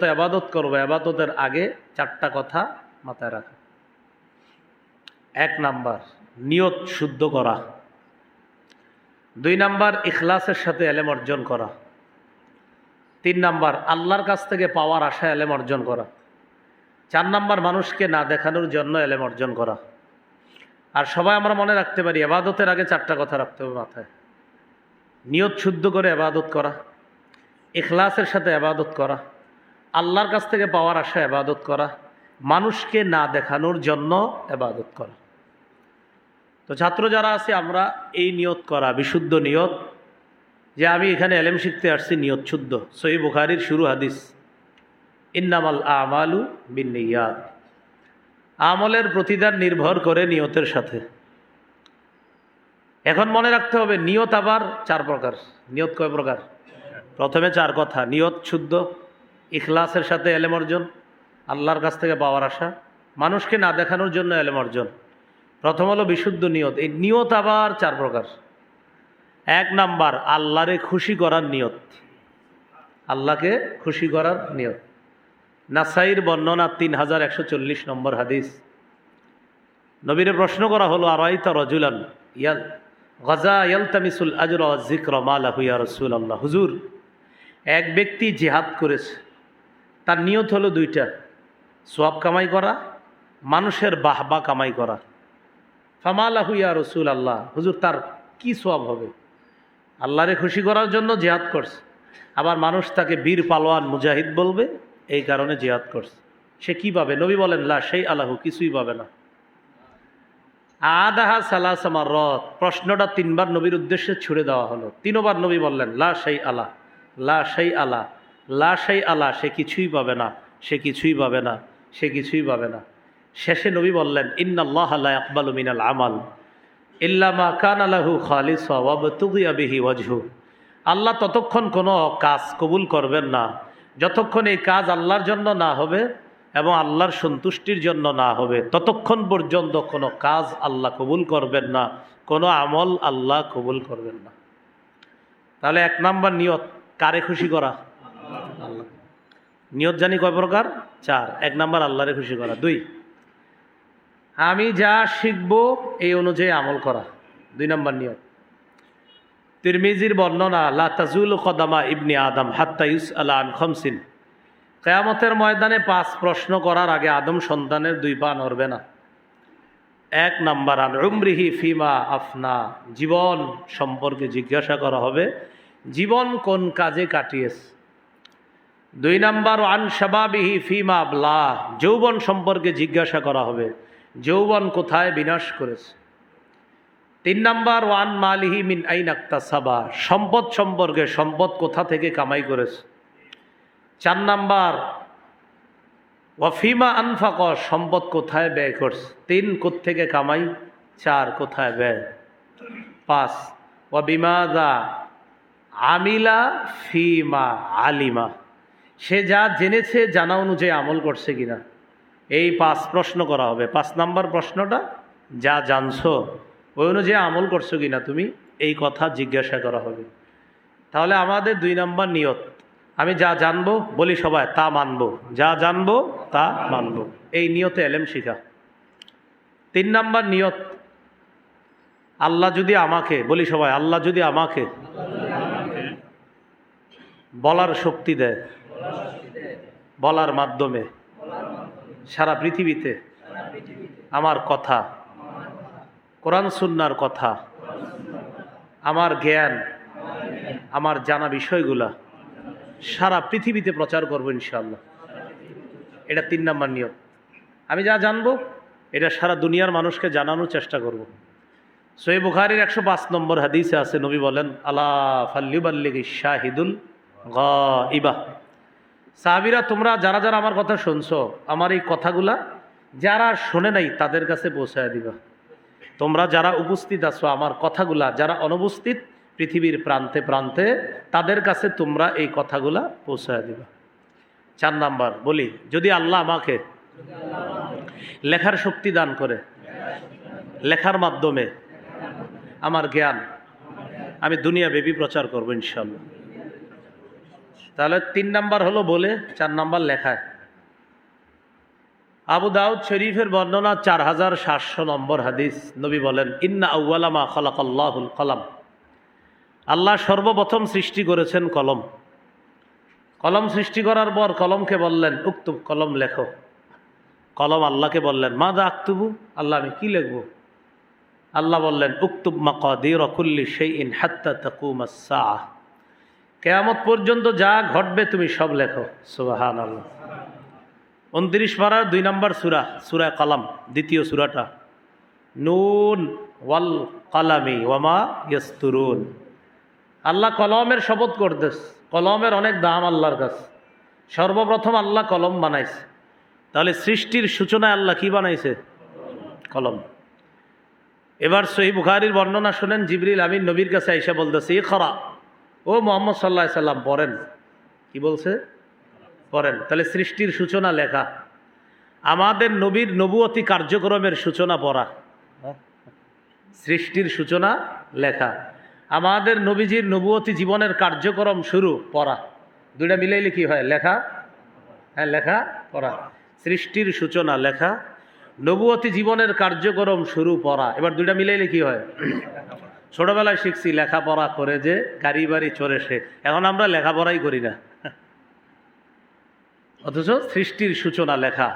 তো আবাদত করব, আবাদতের আগে চারটা কথা মাথায় রাখা। এক নাম্বার, নিয়ত শুদ্ধ করা। দুই নাম্বার, ইখলাসের সাথে এলেম অর্জন করা। তিন নাম্বার, আল্লাহর কাছ থেকে পাওয়ার আশা এলেম অর্জন করা। চার নাম্বার, মানুষকে না দেখানোর জন্য এলেম অর্জন করা। আর সবাই আমরা মনে রাখতে পারি, আবাদতের আগে চারটা কথা রাখতে হবে মাথায়। নিয়ত শুদ্ধ করে আবাদত করা। ইখলাসের সাথে আবাদত করা। আল্লাহর কাছ থেকে পাওয়ার আশা এবাদত করা, মানুষকে না দেখানোর জন্য এবাদত করা। তো ছাত্র যারা আছে, আমরা এই নিয়ত করা, বিশুদ্ধ নিয়ত। যে আমি এখানে এলেম শিখতে আসছি, নিয়ত শুদ্ধ। সই বুখারির শুরু হাদিস, ইন্নামাল আমালু বিনিয়াদ আমলের প্রতিদান নির্ভর করে নিয়তের সাথে। এখন মনে রাখতে হবে, নিয়ত আবার চার প্রকার। নিয়ত কয় প্রকার? প্রথমে চার কথা, নিয়ত শুদ্ধ ইখলাসের সাথে এলেম অর্জন, আল্লাহর কাছ থেকে পাওয়ার আশা, মানুষকে না দেখানোর জন্য এলেম অর্জন। প্রথম হলো বিশুদ্ধ নিয়ত, এই নিয়ত আবার চার প্রকার। এক নাম্বার, আল্লাহরে খুশি করার নিয়ত। আল্লাহকে খুশি করার নিয়ত। নাসাইর বর্ণনা তিন হাজার একশো চল্লিশ নম্বর হাদিস। নবীরে প্রশ্ন করা হলো, আরাইতা রজুলান ইয়াল, গজা ইয়ালতামিসুল আজর জিক্র মালা হুইয়া রসুল আল্লাহ হুজুর, এক ব্যক্তি জেহাদ করেছে তার নিয়ত হলো দুইটা, সোয়াব কামাই করা, মানুষের বাহবা কামাই করা। ফামালা হুইয়া রসুল আল্লাহ হুজুর তার কি সোয়াব হবে? আল্লাহরে খুশি করার জন্য জেহাদ করছে। আবার মানুষ তাকে বীর পালোয়ান মুজাহিদ বলবে, এই কারণে জেহাদ করছে। সে কি পাবে? নবী বলেন, লা সেই আল্লাহ কিছুই পাবে না। আদাহা সালাসামার রথ প্রশ্নটা তিনবার নবীর উদ্দেশ্যে ছুড়ে দেওয়া হলো। তিনবার নবী বললেন, লা সেই আলা লা সেই আলা লা সেই আলা, সে কিছুই পাবে না, সে কিছুই পাবে না, সে কিছুই পাবে না। শেষে নবী বললেন, ইন্নাল্লাহ আল্লাহ আকবাল মিনাল আমাল ইল্লামা কান আলাহু খালিস ওয়াবতুগিয়া বিহি ওয়াজহু। আল্লাহ ততক্ষণ কোনো কাজ কবুল করবেন না। যতক্ষণ এই কাজ আল্লাহর জন্য না হবে এবং আল্লাহর সন্তুষ্টির জন্য না হবে, ততক্ষণ পর্যন্ত কোনো কাজ আল্লাহ কবুল করবেন না, কোনো আমল আল্লাহ কবুল করবেন না। তাহলে এক নাম্বার নিয়ত, কারে খুশি করা? নিয়ত জানি কয় প্রকার? চার। এক নাম্বার, আল্লাহরে খুশি করা। দুই, আমি যা শিখব এই অনুযায়ী আমল করা। দুই নম্বর নিয়ত। তিরমিজির বর্ণনা লাতাজুল কদামা ইবনি আদম হাত্তা ইউস আলা আন খমসিন। কেয়ামতের ময়দানে পাঁচ প্রশ্ন করার আগে আদম সন্তানের দুই পা নড়বে না। এক নাম্বার, আন উমরিহি ফিমা আফনা। জীবন সম্পর্কে জিজ্ঞাসা করা হবে, জীবন কোন কাজে কাটিয়েছে? দুই নাম্বার, আন শাবাবিহি ফিমা আবলা যৌবন সম্পর্কে জিজ্ঞাসা করা হবে। যৌবন কোথায় বিনাশ করেছে? তিন নাম্বার, ওয়ান মালিহি মিন আইন আক্তা সাবা সম্পদ সম্পর্কে সম্পদ কোথা থেকে কামাই করেছে? চার নাম্বার ওয়াফিমা আনফাক সম্পদ কোথায় ব্যয় করছে? তিন থেকে কামাই? চার, কোথায় ব্যয়? পাঁচ, ওয়া বিমাদা আমিলা ফিমা আলিমা সে যা জেনেছে, জানা অনুযায়ী আমল করছে কিনা। এই পাঁচ প্রশ্ন করা হবে। পাঁচ নাম্বার প্রশ্নটা, যা জানছো, ওই অনুযায়ী আমল করছ কিনা, তুমি এই কথা জিজ্ঞাসা করা হবে। তাহলে আমাদের দুই নাম্বার নিয়ত। আমি যা জানব, বলি সবাই, তা মানবো। যা জানব, তা মানবো। এই নিয়তে এলেম শিখা। তিন নাম্বার নিয়ত, আল্লাহ যদি আমাকে, বলি সবাই, আল্লাহ যদি আমাকে বলার শক্তি দেয়। বলার মাধ্যমে সারা পৃথিবীতে আমার কথা, কোরআন সুন্নার কথা, আমার জ্ঞান, আমার জানা বিষয়গুলা সারা পৃথিবীতে প্রচার করব ইনশাল্লাহ এটা তিন নম্বর নিয়ম। আমি যা জানব, এটা সারা দুনিয়ার মানুষকে জানানোর চেষ্টা করব। সোয়ে বুখারির একশো পাঁচ নম্বর হাদিসে আছে, নবী বলেন আল্লাহ ফাল্লিবাল্লিগ শাহিদুল গ ইবা সাহাবিরা, তোমরা যারা যারা আমার কথা শুনছো, আমার এই কথাগুলা যারা শোনে নাই, তাদের কাছে পৌঁছায় দিবা। তোমরা যারা উপস্থিত আছো আমার কথাগুলা, যারা অনুপস্থিত পৃথিবীর প্রান্তে প্রান্তে, তাদের কাছে তোমরা এই কথাগুলা পৌঁছায় দিবা। চার নাম্বার, বলি, যদি আল্লাহ আমাকে লেখার শক্তি দান করে, লেখার মাধ্যমে আমার জ্ঞান, আমি দুনিয়া বেবি প্রচার করব ইনশাল্লাহ তাহলে তিন নাম্বার হলো বলে, চার নাম্বার লেখায়। আবু দাউদ শরীফের বর্ণনা চার হাজার সাতশো নম্বর হাদিস। নবী বলেন, ইন্না আউ্লামা খলাকাল্লাহুল কলাম। আল্লাহ সর্বপ্রথম সৃষ্টি করেছেন কলম। কলম সৃষ্টি করার পর কলমকে বললেন উক্তুব কলম লেখো। কলম আল্লাহকে বললেন মা দা আক্তুবু? আল্লাহ, আমি কি লিখব? আল্লাহ বললেন, উক্তুব মাকাদির রকুল্লি সেই ইন হাত্তা তাকুমাসা কেয়ামত পর্যন্ত যা ঘটবে তুমি সব লেখো। সুবাহান আল্লাহ উনত্রিশ পাড়ার দুই নম্বর সুরা সুরা কালাম, দ্বিতীয় সুরাটা। নুন ওয়াল কালামি ওয়ামা ইয়াস্তুরুন। আল্লাহ কলমের শপথ করতেস। কলমের অনেক দাম আল্লাহর কাছে। সর্বপ্রথম আল্লাহ কলম বানাইছে। তাহলে সৃষ্টির সূচনায় আল্লাহ কি বানাইছে? কলম। এবার সহি বুখারির বর্ণনা শুনেন, জিবরিল আমিন নবীর কাছে আইসা বলতেছে এ খরা ও মোহাম্মদ সাল্লাহ সাল্লাম, পড়েন। কি বলছে? পড়েন। তাহলে সৃষ্টির সূচনা লেখা। আমাদের নবীর নবুয়তি কার্যক্রমের সূচনা পড়া। সৃষ্টির সূচনা লেখা। আমাদের নবীজির নবুয়তি জীবনের কার্যক্রম শুরু, পড়া। দুইটা মিলাইলে কি হয়? লেখা। হ্যাঁ লেখা, পড়া। সৃষ্টির সূচনা লেখা। নবুয়তি জীবনের কার্যক্রম শুরু, পড়া। এবার দুইটা মিলাইলে কি হয়? ছোটবেলায় শিখছি লেখাপড়া করে যে গাড়ি বাড়ি চড়ে সে। এখন আমরা লেখাপড়াই করি না। অথচ সৃষ্টির সূচনা লেখা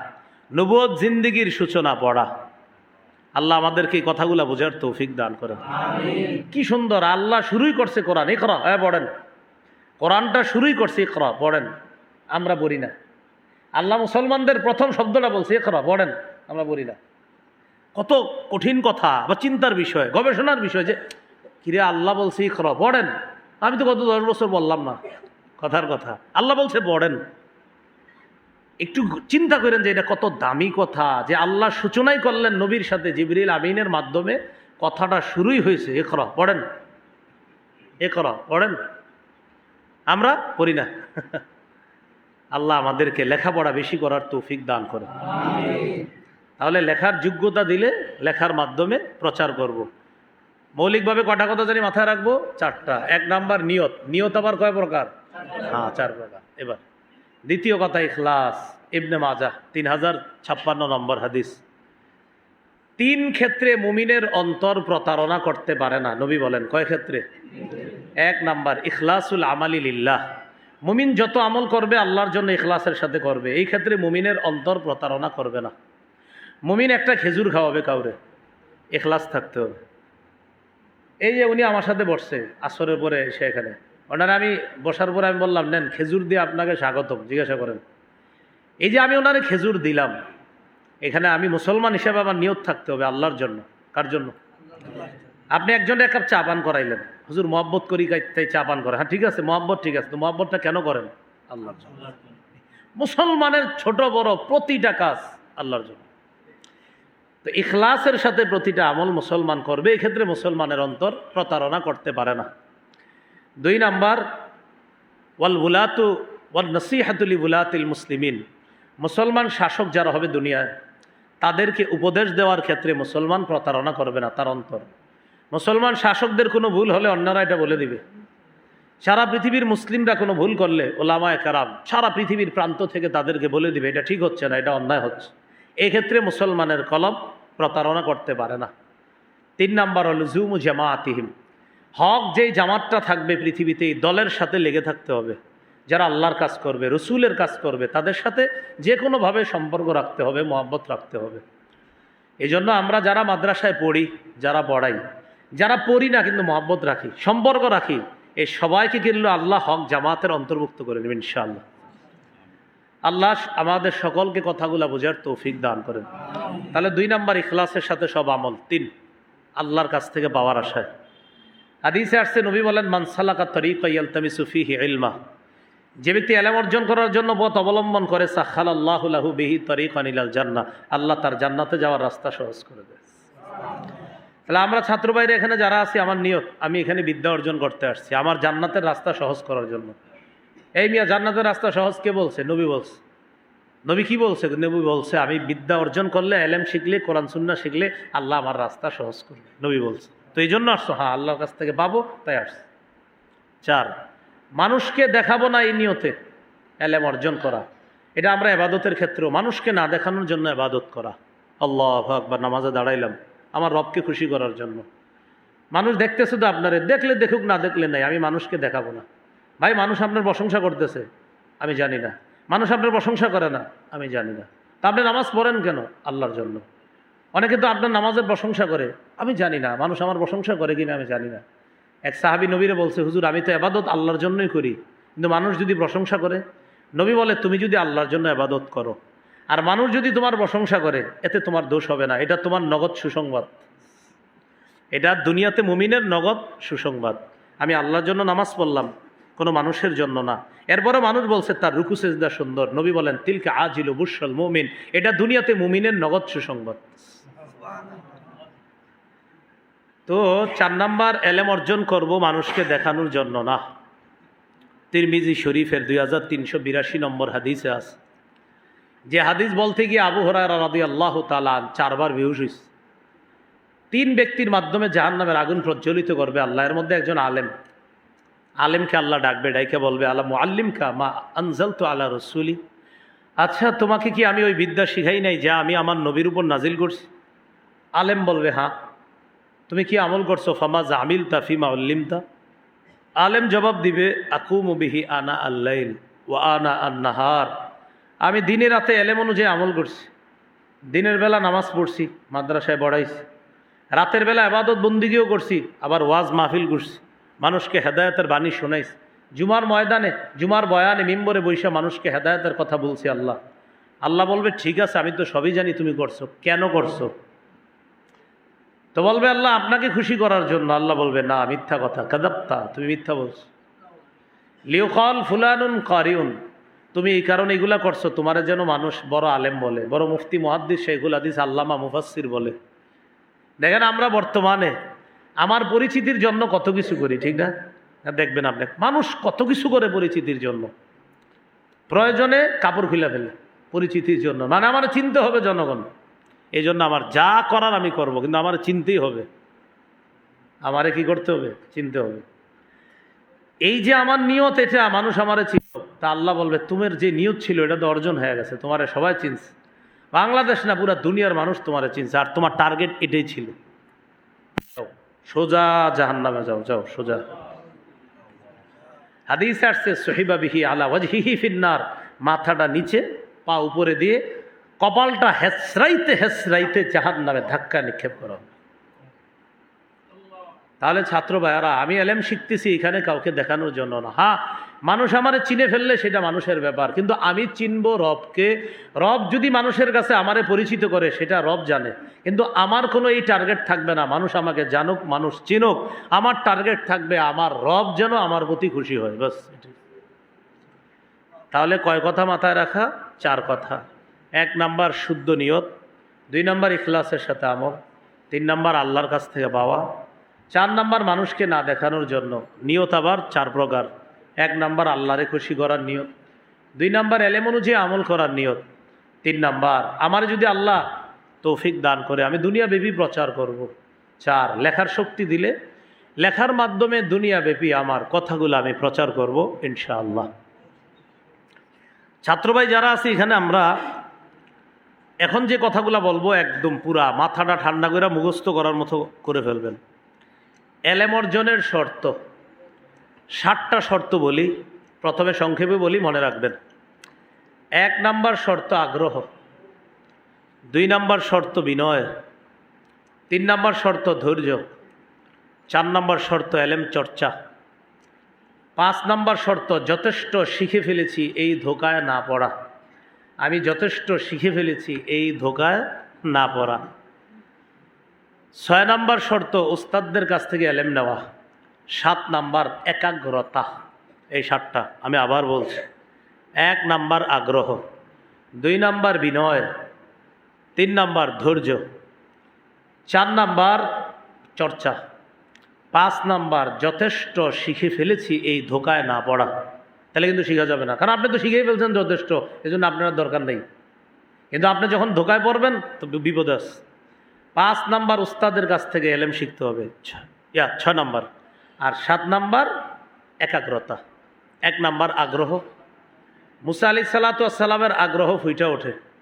নবুয়ত জিন্দিগির সূচনা পড়া। আল্লাহ আমাদেরকে এই কথাগুলো বোঝার তৌফিক দান করেন কি সুন্দর আল্লাহ শুরুই করছে কোরআন। এ করা হ্যাঁ পড়েন। কোরআনটা শুরুই করছে এ করা পড়েন। আমরা পড়ি না। আল্লাহ মুসলমানদের প্রথম শব্দটা বলছে এ করা পড়েন। আমরা পড়ি না। কত কঠিন কথা বা চিন্তার বিষয় গবেষণার বিষয় যে কিরে আল্লাহ বলছে ই করা পড়েন আমি তো গত দশ বছর বললাম না। কথার কথা। আল্লাহ বলছে পড়েন একটু চিন্তা করেন যে এটা কত দামি কথা যে আল্লাহ সূচনাই করলেন নবীর সাথে জিবরিল আমিনের মাধ্যমে কথাটা শুরুই হয়েছে। এ করা পড়েন এ করা পড়েন আমরা পড়ি না। আল্লাহ আমাদেরকে লেখাপড়া বেশি করার তৌফিক দান করে তাহলে লেখার যোগ্যতা দিলে লেখার মাধ্যমে প্রচার করব। মৌলিকভাবে কটা কথা জানি মাথায় রাখব? চারটা। এক নাম্বার নিয়ত। নিয়ত আবার কয় প্রকার? হ্যাঁ চার প্রকার। এবার দ্বিতীয় কথা ইখলাস। ইবনে মাজা তিন হাজার ছাপ্পান্ন নম্বর হাদিস। তিন ক্ষেত্রে মুমিনের অন্তর প্রতারণা করতে পারে না নবী বলেন। কয় ক্ষেত্রে? এক নাম্বার ইখলাসুল আমালি লিল্লাহ। মুমিন যত আমল করবে আল্লাহর জন্য ইখলাসের সাথে করবে। এই ক্ষেত্রে মুমিনের অন্তর প্রতারণা করবে না। মুমিন একটা খেজুর খাওয়াবে কাউরে। এখলাস থাকতে হবে। এই যে উনি আমার সাথে বসছে, আসরের পরে এসে এখানে। ওনারা আমি বসার পরে আমি বললাম, নেন, খেজুর দিয়ে আপনাকে স্বাগতম, জিজ্ঞাসা করেন। এই যে আমি ওনারে খেজুর দিলাম, এখানে আমি মুসলমান হিসেবে আমার নিয়ত থাকতে হবে আল্লাহর জন্য। কার জন্য? আপনি একজনে এক কাপ চা পান করাইলেন। হুজুর, মহব্বত করি তাই চা পান করে হ্যাঁ ঠিক আছে, মহব্বত ঠিক আছে, তো মহব্বতটা কেন করেন? আল্লাহর জন্য। মুসলমানের ছোট বড় প্রতিটা কাজ আল্লাহর জন্য। তো ইখলাসের সাথে প্রতিটা আমল মুসলমান করবে, এক্ষেত্রে মুসলমানের অন্তর প্রতারণা করতে পারে না। দুই নাম্বার, ওয়াল বুলাতু ওয়াল নসিহাতুলি বুলাতিল মুসলিমিন। মুসলমান শাসক যারা হবে দুনিয়ায়, তাদেরকে উপদেশ দেওয়ার ক্ষেত্রে মুসলমান প্রতারণা করবে না তার অন্তর। মুসলমান শাসকদের কোনো ভুল হলে অন্যরা এটা বলে দিবে। সারা পৃথিবীর মুসলিমরা কোনো ভুল করলে ওলামায় কারাম সারা পৃথিবীর প্রান্ত থেকে তাদেরকে বলে দিবে, এটা ঠিক হচ্ছে না, এটা অন্যায় হচ্ছে। এক্ষেত্রে মুসলমানের কলম প্রতারণা করতে পারে না। তিন নাম্বার হল জুমু জামাতিহিম হক যেই জামাতটা থাকবে পৃথিবীতে এই দলের সাথে লেগে থাকতে হবে। যারা আল্লাহর কাজ করবে, রসুলের কাজ করবে, তাদের সাথে যে কোনোভাবে সম্পর্ক রাখতে হবে, মহব্বত রাখতে হবে। এই জন্য আমরা যারা মাদ্রাসায় পড়ি, যারা পড়াই, যারা পড়ি না কিন্তু মহব্বত রাখি, সম্পর্ক রাখি এই সবাইকে কিন্তু আল্লাহ হক জামাতের অন্তর্ভুক্ত করে নেবেন ইনশাআল্লাহ। আল্লাহ আমাদের সকলকে কথাগুলো বোঝার তৌফিক দান করেন। তাহলে দুই নাম্বার ইখলাসের সাথে সব আমল। তিন, আল্লাহর কাছ থেকে পাওয়ার আশায়। হাদিসে আসছে, নবী বলেন মানসালাকা তরিক ইয়ালতামি সুফিহি ইলমা। যে ব্যক্তি এলাম অর্জন করার জন্য পথ অবলম্বন করে সাখাল আল্লাহুল্লাহু বিহি তরিক আনিলাল জান্না। আল্লাহ তার জান্নাতে যাওয়ার রাস্তা সহজ করে দেয়। তাহলে আমরা ছাত্র বাইরে এখানে যারা আছি, আমার নিয়ত, আমি এখানে বিদ্যা অর্জন করতে আসছি। আমার জান্নাতের রাস্তা সহজ করার জন্য। এই মিয়া জান্নাতের রাস্তা সহজ কে বলছে? নবী বলছে। নবী কি বলছে? নবী বলছে, আমি বিদ্যা অর্জন করলে, এলেম শিখলে, কোরআন সুন্না শিখলে আল্লাহ আমার রাস্তা সহজ করবে। নবী বলছে। তো এই জন্য আসছো? হ্যাঁ আল্লাহর কাছ থেকে পাবো, তাই আসছে। চার, মানুষকে দেখাবো না এই নিয়তে এলেম অর্জন করা। এটা আমরা এবাদতের ক্ষেত্রেও, মানুষকে না দেখানোর জন্য এবাদত করা। আল্লাহ আকবার, নামাজে দাঁড়াইলাম, আমার রবকে খুশি করার জন্য। মানুষ দেখতেছে তো আপনারে, দেখলে দেখুক, না দেখলে নাই, আমি মানুষকে দেখাবো না। ভাই, মানুষ আপনার প্রশংসা করতেছে, আমি জানি না। মানুষ আপনার প্রশংসা করে না, আমি জানি না। তা আপনি নামাজ পড়েন কেন আল্লাহর জন্য? অনেকে তো আপনার নামাজের প্রশংসা করে, আমি জানি না। মানুষ আমার প্রশংসা করে কিনা, আমি জানি না। এক সাহাবি নবীরে বলছে, হুজুর, আমি তো এবাদত আল্লাহর জন্যই করি। কিন্তু মানুষ যদি প্রশংসা করে, নবী বলে, তুমি যদি আল্লাহর জন্য এবাদত করো। আর মানুষ যদি তোমার প্রশংসা করে, এতে তোমার দোষ হবে না। এটা তোমার নগদ সুসংবাদ। এটা দুনিয়াতে মুমিনের নগদ সুসংবাদ। আমি আল্লাহর জন্য নামাজ পড়লাম কোনো মানুষের জন্য না। এরপরে মানুষ বলছে, তার রুকু সেজদা সুন্দর। নবী বলেন, তিলকে আজিল বুসল মুমিন। এটা দুনিয়াতে মুমিনের নগদ সুসংবাদ। তো চার নাম্বার, এলেম অর্জন করব মানুষকে দেখানোর জন্য না। তিরমিজি শরীফের দুই হাজার তিনশো বিরাশি নম্বর হাদিসে আছে যে হাদিস বলতে গিয়ে আবু হরাই রাদি আল্লাহ তালান চারবার হইছে। তিন ব্যক্তির মাধ্যমে জাহান নামের আগুন প্রজ্বলিত করবে আল্লাহ। এর মধ্যে একজন আলেম। আলেমকে আল্লাহ ডাকবে, ডাইকে বলবে আল্লাহ মুআল্লিমকা মা আনজাল তো আল্লাহ রসুলি। আচ্ছা তোমাকে কি আমি ওই বিদ্যা শিখাই নাই যা আমি আমার নবীর উপর নাজিল করছি? আলেম বলবে হ্যাঁ। তুমি কি আমল করছ? ফামা জামিল তা ফিমা উল্লিমতা। আলেম জবাব দিবে, আকুম বিহি আনা আল্লাইল ও আনা আন্নাহার। আমি দিনে রাতে এলেম অনুযায়ী আমল করছি। দিনের বেলা নামাজ পড়ছি, মাদ্রাসায় পড়াইছি। রাতের বেলা আবাদত বন্দিগিও করছি, আবার ওয়াজ মাহফিল করছি মানুষকে হেদায়তের বাণী শোনাইছি। জুমার ময়দানে, জুমার বয়ানে, মিম্বরে বৈশা মানুষকে হেদায়তের কথা বলছি আল্লাহ। আল্লাহ বলবে, ঠিক আছে, আমি তো সবই জানি তুমি করছ। কেন করছ? তো বলবে, আল্লাহ, আপনাকে খুশি করার জন্য আল্লাহ বলবে, না, মিথ্যা কথা। কাদাপ্তা, তুমি মিথ্যা বলছো। লিওকল ফুলানুন কারিউন, তুমি এই কারণে এগুলা করছ, তোমার যেন মানুষ বড় আলেম বলে, বড় মুফতি, মহাদ্দিস, শেখুল হাদিস, আল্লামা মুফাসির বলে। দেখেন, আমরা বর্তমানে আমার পরিচিতির জন্য কত কিছু করি, ঠিক না? দেখবেন আপনি। মানুষ কত কিছু করে পরিচিতির জন্য। প্রয়োজনে কাপড় খুলে ফেলে পরিচিতির জন্য। মানে আমার চিনতে হবে জনগণ। এই জন্য আমার যা করার আমি করব, কিন্তু আমার চিনতেই হবে। আমারে কি করতে হবে? চিনতে হবে। এই যে আমার নিয়ত, এটা মানুষ আমারে চিন তা আল্লাহ বলবে, তোমার যে নিয়ত ছিল, এটা তো অর্জন হয়ে গেছে। তোমারে সবাই চিনছে। বাংলাদেশ না, পুরা দুনিয়ার মানুষ তোমারে চিনছে। আর তোমার টার্গেট এটাই ছিল। সোজা জাহান নামে যাও যাও, সোজা। হাদিস আসছে, সহিবা বিহি আলা ওয়াজহিহি ফিন্নার। মাথাটা নিচে, পা উপরে দিয়ে কপালটা হেসরাইতে হেসরাইতে জাহান নামে ধাক্কা নিক্ষেপ করো। তাহলে ছাত্র ভাইয়ারা, আমি এলএম শিখতেছি, এখানে কাউকে দেখানোর জন্য না। হ্যাঁ মানুষ আমারে চিনে ফেললে সেটা মানুষের ব্যাপার। কিন্তু আমি চিনব রবকে। রব যদি মানুষের কাছে আমারে পরিচিত করে, সেটা রব জানে। কিন্তু আমার কোনো এই টার্গেট থাকবে না। মানুষ আমাকে জানুক, মানুষ চিনুক। আমার টার্গেট থাকবে আমার রব যেন আমার প্রতি খুশি হয়। বাস। তাহলে কয় কথা মাথায় রাখা? চার কথা। এক নাম্বার শুদ্ধ নিয়ত। দুই নাম্বার ইখলাসের সাথে আমল। তিন নাম্বার আল্লাহর কাছ থেকে পাওয়া। চার নাম্বার মানুষকে না দেখানোর জন্য। নিয়ত আবার চার প্রকার। এক নাম্বার আল্লাহরে খুশি করার নিয়ত। দুই নাম্বার এলেম অনুযায়ী আমল করার নিয়ত। তিন নাম্বার, আমার যদি আল্লাহ তৌফিক দান করে, আমি দুনিয়া দুনিয়াব্যাপী প্রচার করব। চার, লেখার শক্তি দিলে, লেখার মাধ্যমে দুনিয়া দুনিয়াব্যাপী আমার কথাগুলো আমি প্রচার করব ইনশাআল্লাহ। ছাত্রভাই যারা আছে, এখানে আমরা এখন যে কথাগুলো বলব, একদম পুরা মাথাটা ঠান্ডা করে মুখস্থ করার মতো করে ফেলবেন। এলেম অর্জনের শর্ত। ষাটটা শর্ত বলি, প্রথমে সংক্ষেপে বলি, মনে রাখবেন। এক নাম্বার শর্ত আগ্রহ, দুই নাম্বার শর্ত বিনয়, তিন নাম্বার শর্ত ধৈর্য, চার নাম্বার শর্ত এলেম চর্চা, পাঁচ নাম্বার শর্ত যথেষ্ট শিখে ফেলেছি এই ধোকায় না পড়া। আমি যথেষ্ট শিখে ফেলেছি এই ধোকায় না পড়া। ছয় নাম্বার শর্ত উস্তাদদের কাছ থেকে এলেম নেওয়া। সাত নাম্বার একাগ্রতা। এই সাতটা আমি আবার বলছি। এক নাম্বার আগ্রহ, দুই নাম্বার বিনয়, তিন নাম্বার ধৈর্য, চার নাম্বার চর্চা, পাঁচ নাম্বার যথেষ্ট শিখে ফেলেছি এই ধোকায় না পড়া। তাহলে কিন্তু শেখা যাবে না। কারণ আপনি তো শিখেই ফেলছেন যথেষ্ট এই জন্য আপনার দরকার নেই। কিন্তু আপনি যখন ধোকায় পড়বেন, তো বিপদ আছে পাঁচ নাম্বার উস্তাদের কাছ থেকে এলেম শিখতে হবে। ইয়া, ছ নাম্বার। আর সাত নাম্বার একাগ্রতা। এক নাম্বার আগ্রহ। মুসা আলি সাল্লাতামের আগ্রহ ফুইটা ওঠে।